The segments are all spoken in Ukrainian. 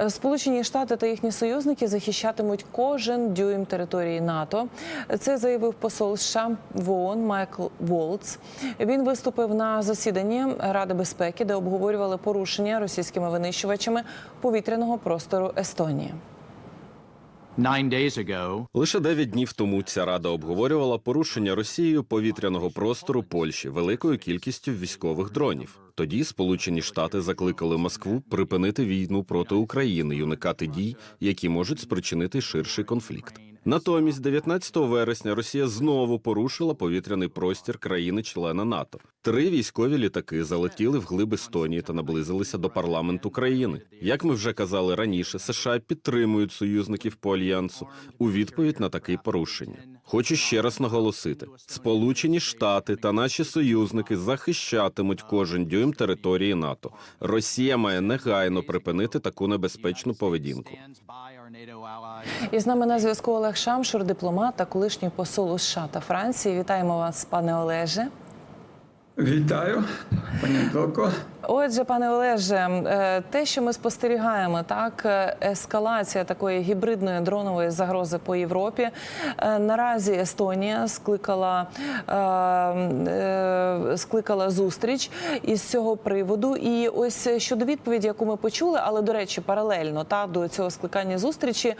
Е, Сполучені Штати та їхні союзники захищатимуть кожен дюйм території НАТО. Це заявив посол США в ООН Майкл Волц. Він виступив на засіданні Ради безпеки, де обговорювали порушення російськими винищувачами повітряного простору Естонії. Лише дев'ять днів тому ця рада обговорювала порушення Росією повітряного простору Польщі великою кількістю військових дронів. Тоді Сполучені Штати закликали Москву припинити війну проти України і уникати дій, які можуть спричинити ширший конфлікт. Натомість, 19 вересня, Росія знову порушила повітряний простір країни-члена НАТО. Три військові літаки залетіли в глиб Естонії та наблизилися до парламенту країни. Як ми вже казали раніше, США підтримують союзників по альянсу у відповідь на таке порушення. Хочу ще раз наголосити: Сполучені Штати та наші союзники захищатимуть кожен дюйм території НАТО. Росія має негайно припинити таку небезпечну поведінку. І з нами на зв'язку Олег Шамшур, дипломат та колишній посол у США та Франції. Вітаємо вас, пане Олеже. Вітаю, пані Анталко. Отже, пане Олеже, е, те, що ми спостерігаємо, так е, ескалація такої гібридної дронової загрози по Європі. Е, Наразі Естонія скликала, скликала зустріч із цього приводу. І ось щодо відповіді, яку ми почули, але до речі, паралельно та до цього скликання зустрічі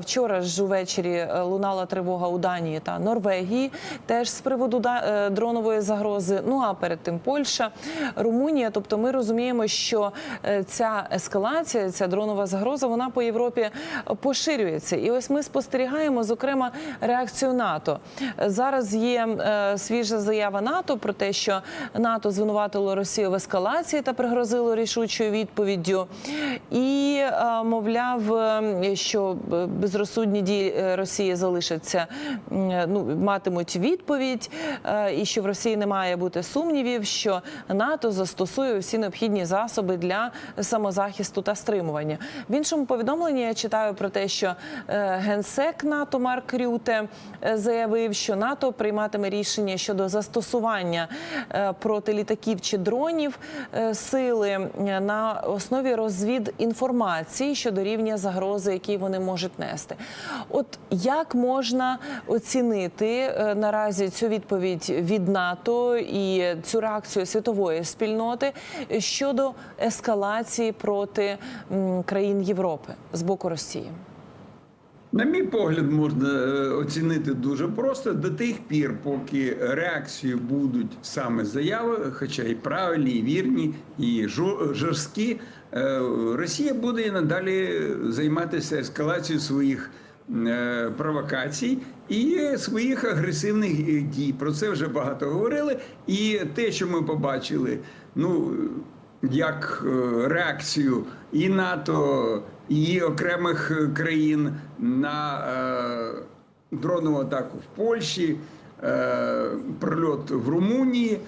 вчора ж увечері лунала тривога у Данії та Норвегії, теж з приводу дронової загрози. Ну а перед тим Польща, Румунія. Тобто, ми розуміємо, що е, ця ескалація, ця дронова загроза, вона по Європі поширюється. І ось ми спостерігаємо, зокрема, реакцію НАТО. Зараз є е, свіжа заява НАТО про те, що НАТО звинуватило Росію в ескалації та пригрозило рішучою відповіддю. І е, мовляв, що безрозсудні дії Росії залишаться, ну матимуть відповідь, і що в Росії не має бути сумнівів, що НАТО застосує всі необхідні засоби для самозахисту та стримування. В іншому повідомленні я читаю про те, що е, генсек НАТО Марк Рюте е, заявив, що НАТО прийматиме рішення щодо застосування е, проти літаків чи дронів сили на основі розвідінформації щодо рівня загрози, які вони можуть нести. От як можна оцінити наразі цю відповідь від НАТО і цю реакцію світової спільноти щодо ескалації проти країн Європи з боку Росії? На мій погляд, можна е, оцінити дуже просто до тих пір, поки реакції будуть саме заяви, хоча і правильні, і вірні, і жорсткі, е, Росія буде і надалі займатися ескалацією своїх е, провокацій і своїх агресивних е, дій. Про це вже багато говорили. І те, що ми побачили, ну як е, реакцію і НАТО, і окремих е, країн на е, дронову атаку в Польщі, прильот в Румунії,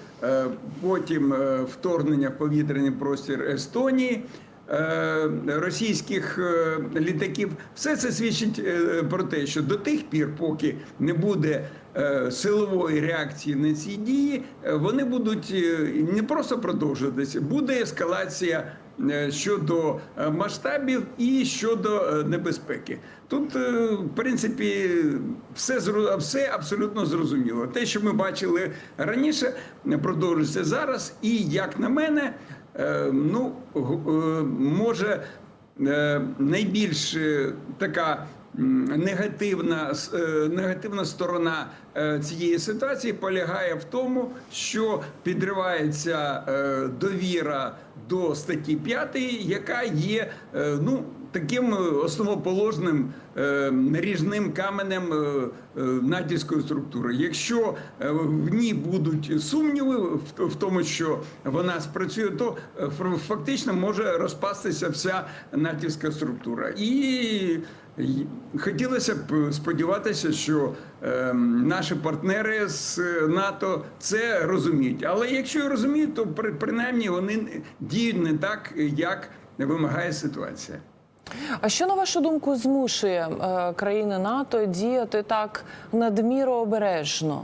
потім вторгнення в повітряний простір Естонії. Е, Російських е, літаків все це свідчить е, про те, що до тих пір, поки не буде силової реакції на ці дії, вони будуть не просто продовжуватися, буде ескалація щодо масштабів і щодо небезпеки. Тут, в принципі, все все абсолютно зрозуміло. Те, що ми бачили раніше, продовжується зараз. І як на мене, ну е, може е, найбільш е, така негативна е, негативна сторона е, цієї ситуації полягає в тому, що підривається е, довіра до статті 5, яка є е, ну таким е, основоположним е, наріжним каменем е, натівської структури. Якщо в ній будуть сумніви в, тому, що вона спрацює, то фактично може розпастися вся натівська структура. І хотілося б сподіватися, що е, наші партнери з НАТО це розуміють. Але якщо і розуміють, то принаймні вони діють не так, як вимагає ситуація. А що на вашу думку змушує е, країни НАТО діяти так надміру обережно?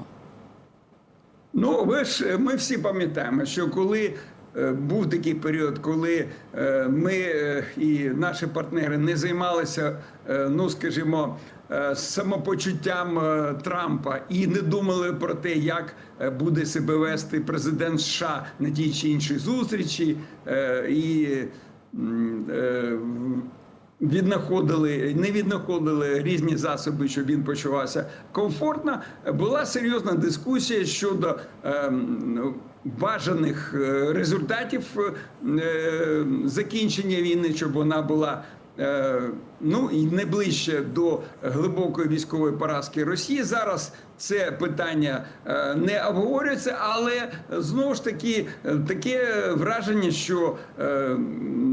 Ну, ви ж ми всі пам'ятаємо, що коли е, був такий період, коли е, ми е, і наші партнери не займалися, ну скажімо, самопочуттям Трампа і не думали про те, як буде себе вести президент США на тій чи іншій зустрічі, і віднаходили, не віднаходили різні засоби, щоб він почувався комфортно. Була серйозна дискусія щодо ем, бажаних е, результатів е, закінчення війни, щоб вона була. Е, Ну і не ближче до глибокої військової поразки Росії. Зараз це питання е, не обговорюється, але знову ж таки е, таке враження, що е,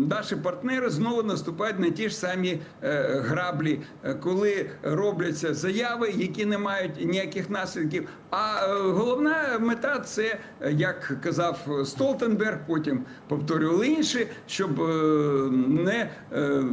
наші партнери знову наступають на ті ж самі е, граблі, е, коли робляться заяви, які не мають ніяких наслідків. А е, головна мета це, е, як казав Столтенберг, потім повторювали інші, щоб е, не е,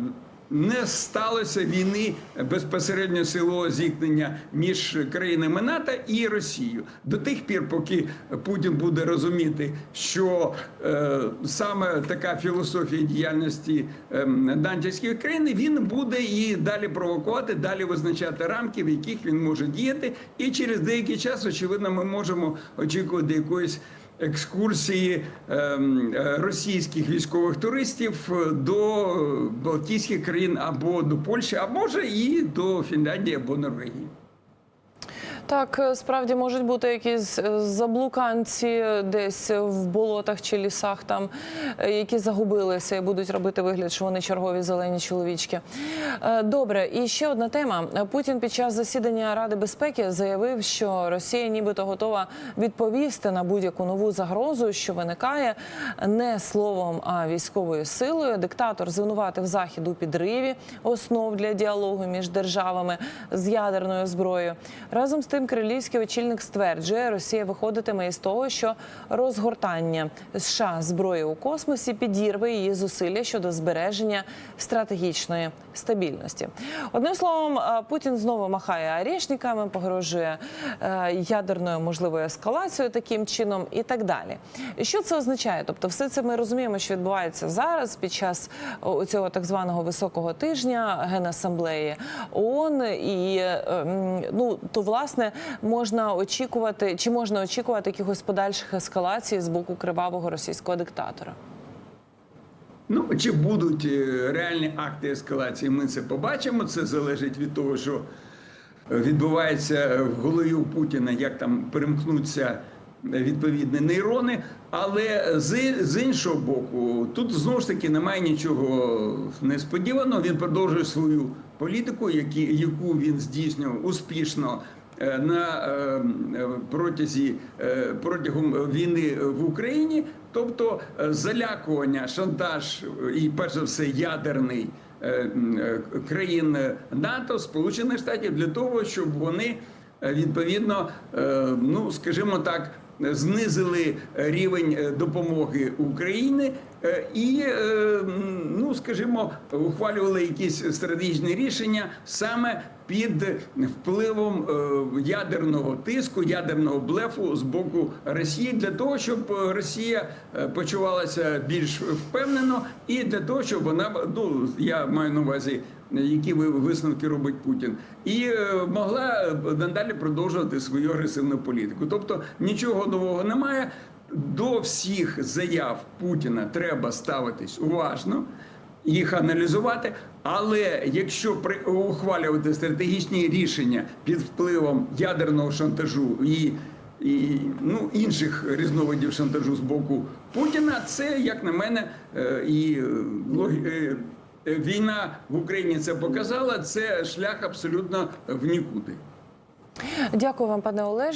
не сталося війни безпосередньо силового зіткнення між країнами НАТО і Росією до тих пір, поки Путін буде розуміти, що е, саме така філософія діяльності е, дантівської країни, він буде і далі провокувати, далі визначати рамки, в яких він може діяти. І через деякий час, очевидно, ми можемо очікувати якоїсь екскурсії ем, е, російських військових туристів до Балтійських країн або до Польщі, а може і до Фінляндії або Норвегії. Так, е, справді можуть бути якісь е, заблуканці десь в болотах чи лісах, там е, які загубилися і будуть робити вигляд, що вони чергові зелені чоловічки. Добре, і ще одна тема. Путін під час засідання Ради безпеки заявив, що Росія нібито готова відповісти на будь-яку нову загрозу, що виникає не словом, а військовою силою. Диктатор звинуватив захід у підриві основ для діалогу між державами з ядерною зброєю. Разом з тим, кремлівський очільник стверджує, Росія виходитиме із того, що розгортання США зброї у космосі підірве її зусилля щодо збереження стратегічної стабільності. Одним словом, е, Путін знову махає орешниками, погрожує е, ядерною можливою ескалацією таким чином і так далі. Що це означає? Тобто, все це ми розуміємо, що відбувається зараз під час цього так званого високого тижня генасамблеї ООН. І е, ну то власне можна очікувати, чи можна очікувати якихось подальших ескалацій з боку кривавого російського диктатора? Ну чи будуть е, реальні акти ескалації? Ми це побачимо. Це залежить від того, що відбувається в голові у Путіна, як там перемкнуться відповідні нейрони. Але з, з іншого боку, тут знову ж таки немає нічого несподіваного. Він продовжує свою політику, які, яку він здійснював успішно. Е, На е, е, протязі протягом війни в Україні, тобто залякування, шантаж і перш за все ядерний країн НАТО, Сполучених Штатів для того, щоб вони відповідно, ну скажімо так, знизили рівень допомоги України е, і, ну скажімо, ухвалювали якісь стратегічні рішення саме під впливом е, ядерного тиску, ядерного блефу з боку Росії для того, щоб Росія е, почувалася більш впевнено, і для того, щоб вона ну я маю на увазі. Які ви- висновки робить Путін, і е, могла надалі продовжувати свою агресивну політику. Тобто нічого нового немає. До всіх заяв Путіна треба ставитись уважно, їх аналізувати. Але якщо при ухвалювати стратегічні рішення під впливом ядерного шантажу і і ну, інших різновидів шантажу з боку Путіна, це, як на мене, е, і е, е, війна в Україні це показала. Це шлях абсолютно в нікуди. Дякую вам, пане Олеже.